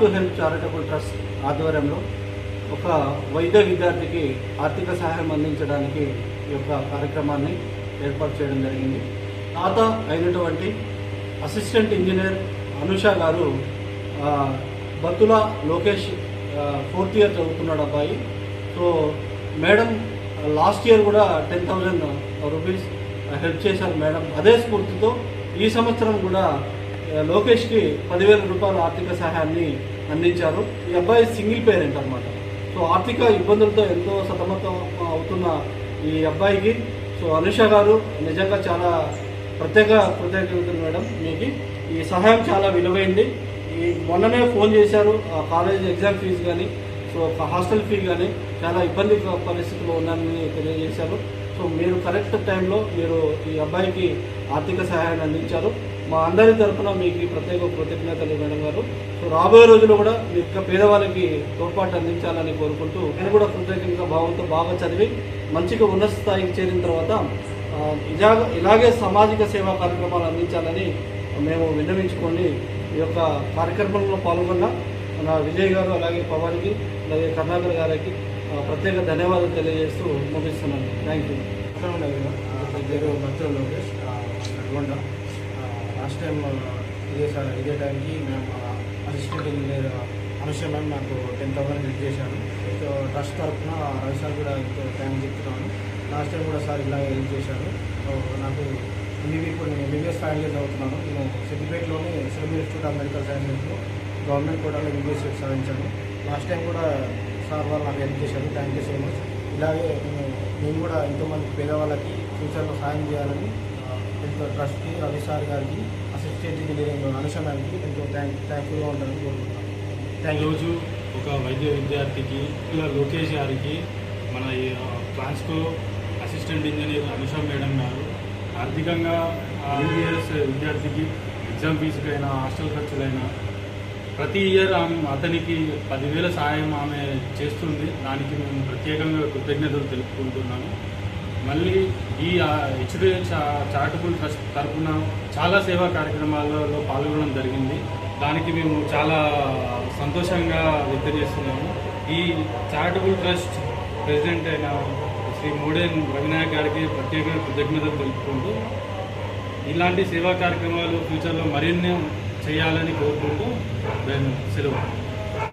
To help charitable trust ఆధ్వర్యంలో ఒక వైద్య విద్యార్థికి ఆర్థిక సహాయం అందించడానికి ఈ యొక్క కార్యక్రమాన్ని ఏర్పాటు చేయడం జరిగింది. తాత అయినటువంటి అసిస్టెంట్ ఇంజనీర్ అనుష గారు బతుల లోకేష్ ఫోర్త్ ఇయర్ చదువుతున్నాడు అబ్బాయి. సో మేడం లాస్ట్ ఇయర్ కూడా టెన్ థౌజండ్ రూపీస్ హెల్ప్ చేశారు మేడం. అదే స్ఫూర్తితో ఈ సంవత్సరం కూడా లోకేష్కి పదివేల రూపాయల ఆర్థిక సహాయాన్ని అందించారు ఈ అబ్బాయి సింగిల్ పేరెంట్ అనమాట సో ఆర్థిక ఇబ్బందులతో ఎంతో సతమతం అవుతున్న ఈ అబ్బాయికి. సో అనుష గారు నిజంగా చాలా ప్రత్యేక కృతజ్ఞతలు మేడం మీకు. ఈ సహాయం చాలా విలువైంది. ఈ మొన్ననే ఫోన్ చేశారు. ఆ కాలేజ్ ఎగ్జామ్ ఫీజు కానీ సో హాస్టల్ ఫీ కానీ చాలా ఇబ్బంది పరిస్థితుల్లో ఉన్నారని తెలియజేశారు. సో మీరు కరెక్ట్ టైంలో మీరు ఈ అబ్బాయికి ఆర్థిక సహాయాన్ని అందించారు. మా అందరి తరఫున మీకు ప్రత్యేక కృతజ్ఞతలు మేడం గారు. సో రాబోయే రోజుల్లో కూడా మీ యొక్క పేదవాళ్ళకి తోడ్పాటు అందించాలని కోరుకుంటూ నేను కూడా కృతజ్ఞత భావంతో బాగా చదివి మంచిగా ఉన్నత స్థాయికి చేరిన తర్వాత ఇలాగ ఇలాగే సామాజిక సేవా కార్యక్రమాలు అందించాలని మేము విన్నవించుకొని ఈ యొక్క కార్యక్రమంలో పాల్గొన్న మన విజయ్ గారు అలాగే పవన్కి అలాగే కర్ణాకర్ గారికి ప్రత్యేక ధన్యవాదాలు తెలియజేస్తూ ముగిస్తున్నాను. థ్యాంక్ యూ నా పేరు Lokesh Nalgonda. Last time uh, ఇదే సార్ ఇదే టైంకి మేము assistant engineer uh, Anusha ma'am నాకు టెన్ థౌసండ్ హెల్ప్ చేశాను సో ట్రస్ట్ తరఫున రవి సార్ కూడా ఎంతో థ్యాంక్ చెప్తున్నాను. లాస్ట్ టైం కూడా సార్ ఇలా హెల్ప్ చేశారు. సో నాకు ఎంబీబీ ఇప్పుడు నేను ఎంబీబీఎస్ ఫైనల్ ఇయర్ చదువుతున్నాను. నేను సిద్దిపేటలోని సిరమ్ ఇన్స్టిట్యూట్ ఆఫ్ మెడికల్ సైన్సెస్లో గవర్నమెంట్ కూడా ఎంబీబీఎస్ సాధించాను. లాస్ట్ టైం కూడా సార్ వాళ్ళు నాకు హెల్ప్ చేశారు. థ్యాంక్ యూ సో మచ్ ఇలాగే నేను నేను కూడా ఎంతోమంది పేదవాళ్ళకి ఫ్యూచర్లో సాయం చేయాలని ఎంతో ట్రస్ట్కి రవి సార్ గారికి అసిస్టెంట్ ఇంజనీరింగ్ అనుష మ్యామ్కి ఎంతో థ్యాంక్ థ్యాంక్ఫుల్గా ఉంటానని కోరుకుంటున్నాను. థ్యాంక్ రోజు ఒక వైద్య విద్యార్థికి ఇలా లోకేష్ గారికి మన ఈ Transco assistant engineer Anusha madam గారు ఆర్థికంగా ఎంబీబీఎస్ విద్యార్థికి ఎగ్జామ్ ఫీజుకైనా హాస్టల్ ఖర్చులైనా ప్రతి ఇయర్ ఆమె అతనికి పదివేల సహాయం ఆమె చేస్తుంది. దానికి మేము ప్రత్యేకంగా కృతజ్ఞతలు తెలుపుకుంటున్నాము. మళ్ళీ ఈ హెచ్డి చారిటబుల్ ట్రస్ట్ తరఫున చాలా సేవా కార్యక్రమాలలో పాల్గొనడం జరిగింది. దానికి మేము చాలా సంతోషంగా వ్యక్తం చేస్తున్నాము. ఈ చారిటబుల్ ట్రస్ట్ ప్రెసిడెంట్ అయిన శ్రీ మూడేన్ రవినాయక్ గారికి ప్రత్యేక కృతజ్ఞతలు తెలుపుకుంటూ ఇలాంటి సేవా కార్యక్రమాలు ఫ్యూచర్లో మరిన్ని చేయాలని కోరుకుంటూ నేను సెలవు.